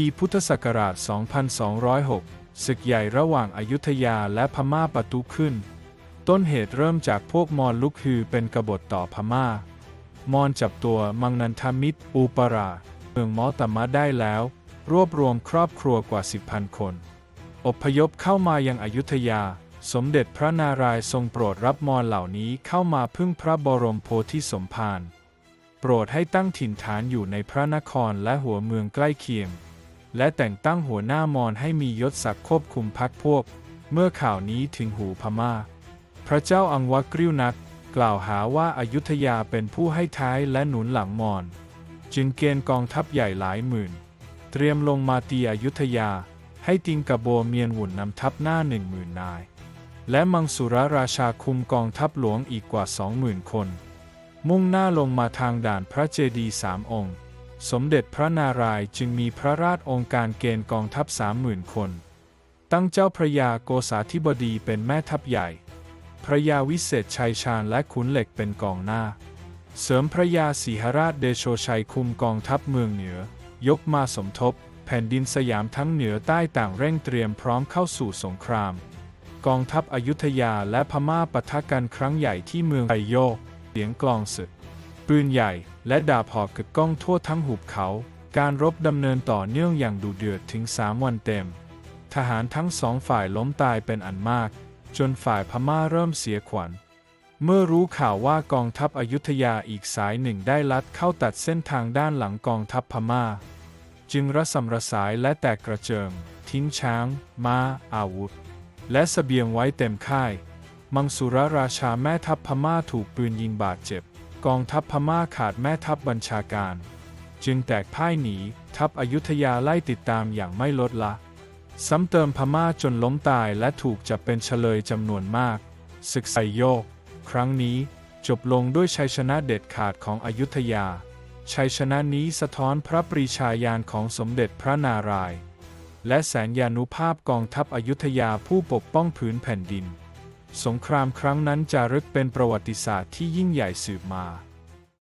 ปีพุทธศักราช 2206 ศึกใหญ่ระหว่างอายุทยาและพม่าประทุขึ้น ต้นเหตุเริ่มจากพวกมอญลุกฮือเป็นกบฏต่อพม่า มอญจับตัวมังนันทมิตรอูปรา เมืองมอตมะได้แล้ว รวบรวมครอบครัวกว่า 10,000 คน อพยพเข้ามายังอายุทยา สมเด็จพระนารายณ์ทรงโปรดรับมอญเหล่านี้เข้ามาพึ่งพระบรมโพธิสมภารโปรดให้ตั้งถิ่นฐานอยู่ในพระนครและหัวเมืองใกล้เคียง และแต่งตั้งหัวหน้ามอญให้มียศศักดิ์ควบคุมพักพวก เมื่อข่าวนี้ถึงหูพม่า พระเจ้าอังวะกริ้วนัก กล่าวหาว่าอายุทยาเป็นผู้ให้ท้ายและหนุนหลังมอญจึงเกณฑ์กองทัพใหญ่หลายหมื่น เตรียมลงมาตีอยุธยา ให้ติงกระโบเมียนหวุ่นนำทัพหน้าหนึ่งหมื่นนาย และมังสุรราชาคุมกองทัพหลวงอีกกว่าสองหมื่นคน มุ่งหน้าลงมาทางด่านพระเจดีย์สามองค์ สมเด็จพระนารายณ์จึงมีพระราชองค์การเกณฑ์กองทัพสามหมื่นคน ตั้งเจ้าพระยาโกษาธิบดีเป็นแม่ทัพใหญ่ พระยาวิเศษชัยชาญและขุนเหล็กเป็นกองหน้า เสริมพระยาสีหราชเดโชชัยคุมกองทัพเมืองเหนือ ยกมาสมทบ แผ่นดินสยามทั้งเหนือใต้ต่างเร่งเตรียมพร้อมเข้าสู่สงคราม กองทัพอยุธยาและพม่าปะทะกันครั้งใหญ่ที่เมืองไอโยเสียงกลองศึก ปืนใหญ่และดาบหอกกึกก้องทั่วทั้งหุบเขา การรบดำเนินต่อเนื่องอย่างดุเดือดถึงสามวันเต็ม ทหารทั้งสองฝ่ายล้มตายเป็นอันมาก จนฝ่ายพม่าเริ่มเสียขวัญ เมื่อรู้ข่าวว่ากองทัพอยุธยาอีกสายหนึ่งได้ลัดเข้าตัดเส้นทางด้านหลังกองทัพพม่า จึงระสำระสายและแตกกระเจิง ทิ้งช้างม้า อาวุธ และสเสบียงไว้เต็มค่าย มังสุรราชาแม่ทัพพม่าถูกปืนยิงบาดเจ็บกองทัพพม่าขาดแม่ทัพบัญชาการ จึงแตกพ่ายหนี ทัพอยุธยาไล่ติดตามอย่างไม่ลดละ ซ้ำเติมพม่าจนล้มตายและถูกจับเป็นเฉลยจำนวนมาก ศึกไซโยก ครั้งนี้จบลงด้วยชัยชนะเด็ดขาดของอยุธยา ชัยชนะนี้สะท้อนพระปรีชาญาณของสมเด็จพระนารายณ์และแสนยานุภาพกองทัพอยุธยาผู้ปกป้องผืนแผ่นดิน สงครามครั้งนั้นจะรึกเป็นประวัติศาสตร์ที่ยิ่งใหญ่สืบมา